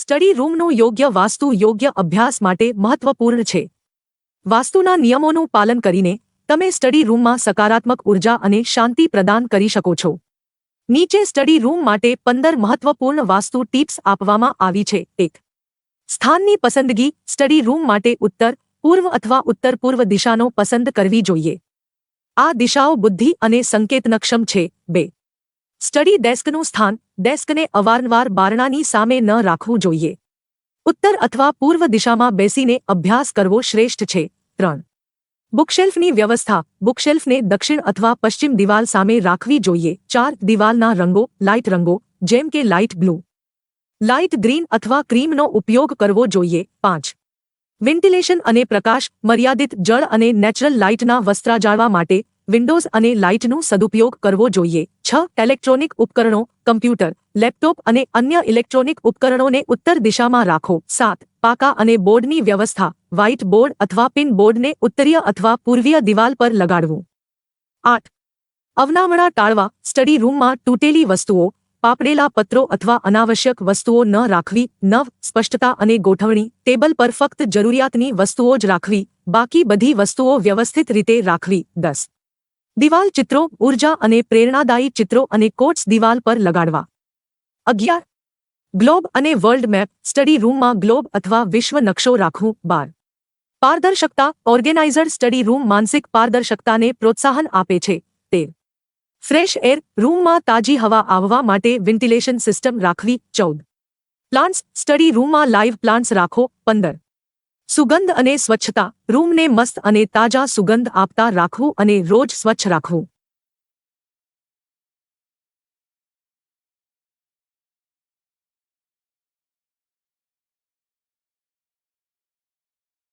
Study રૂમનો યોગ્ય વાસ્તુ, યોગ્ય અભ્યાસ માટે મહત્વપૂર્ણ છે. વાસ્તુના નિયમોનું પાલન કરીને તમે સ્ટડી રૂમમાં સકારાત્મક ઊર્જા અને શાંતિ પ્રદાન કરી શકો છો. નીચે સ્ટડી રૂમ માટે પંદર મહત્વપૂર્ણ વાસ્તુ ટિપ્સ આપવામાં આવી છે. એક, સ્થાનની પસંદગી સ્ટડી રૂમ માટે ઉત્તર, પૂર્વ અથવા ઉત્તર પૂર્વ દિશાનો પસંદ કરવી જોઈએ. આ દિશાઓ બુદ્ધિ અને સંકેતનક્ષમ છે. બે સ્ટડી ડેસ્કનું સ્થાન ડેસ્કને અવારનવાર બારણાની સામે ન રાખવું જોઈએ. ઉત્તર અથવા પૂર્વ દિશામાં બેસીને અભ્યાસ કરવો શ્રેષ્ઠ છે. ત્રણ. બુકશેલ્ફની વ્યવસ્થા બુકશેલ્ફને દક્ષિણ અથવા પશ્ચિમ દિવાલ સામે રાખવી જોઈએ. ચાર. દિવાલના રંગો, લાઇટ રંગો, જેમ કે લાઇટ બ્લુ. લાઇટ ગ્રીન અથવા ક્રીમનો ઉપયોગ કરવો જોઈએ. પાંચ. વેન્ટિલેશન અને પ્રકાશ, મર્યાદિત જળ અને નેચરલ લાઇટના વસ્ત્રાજાળવા માટે વિન્ડોઝ અને લાઇટનું સદુપયોગ કરવો જોઈએ. છ, ઇલેક્ટ્રોનિક ઉપકરણો, કમ્પ્યુટર, લેપટોપ અને અન્ય ઇલેક્ટ્રોનિક ઉપકરણોને ઉત્તર દિશામાં રાખો. સાત, પાકા અને બોર્ડની વ્યવસ્થા. વ્હાઇટ બોર્ડ અથવા પિન બોર્ડને ઉત્તરીય અથવા પૂર્વીય દિવાલ પર લગાડવું. આઠ અવનામણા ટાળવા. સ્ટડી રૂમમાં તૂટેલી વસ્તુઓ, પાપડેલા પત્રો અથવા અનાવશ્યક વસ્તુઓ ન રાખવી. નવ, સ્પષ્ટતા અને ગોઠવણી. ટેબલ પર ફક્ત જરૂરિયાતની વસ્તુઓ જ રાખવી. બાકી બધી વસ્તુઓ વ્યવસ્થિત રીતે રાખવી. દસ દિવાલ ચિત્રો, ઊર્જા અને પ્રેરણાદાયી ચિત્રો અને કોટ્સ દિવાલ પર લગાડવા. અગિયાર. ગ્લોબ અને વર્લ્ડ મેપ સ્ટડી રૂમમાં ગ્લોબ અથવા વિશ્વ નકશો રાખવું. બાર. પારદર્શકતા ઓર્ગેનાઇઝર સ્ટડી રૂમ માનસિક પારદર્શકતાને પ્રોત્સાહન આપે છે. તેર. ફ્રેશ એર રૂમમાં તાજી હવા આવવા માટે વેન્ટિલેશન સિસ્ટમ રાખવી. ચૌદ. પ્લાન્ટ્સ સ્ટડી રૂમમાં લાઇવ પ્લાન્ટ્સ રાખો. પંદર. સુગંધ અને સ્વચ્છતા. રૂમને મસ્ત અને તાજા સુગંધ આપતા રાખવું અને રોજ સ્વચ્છ રાખવું.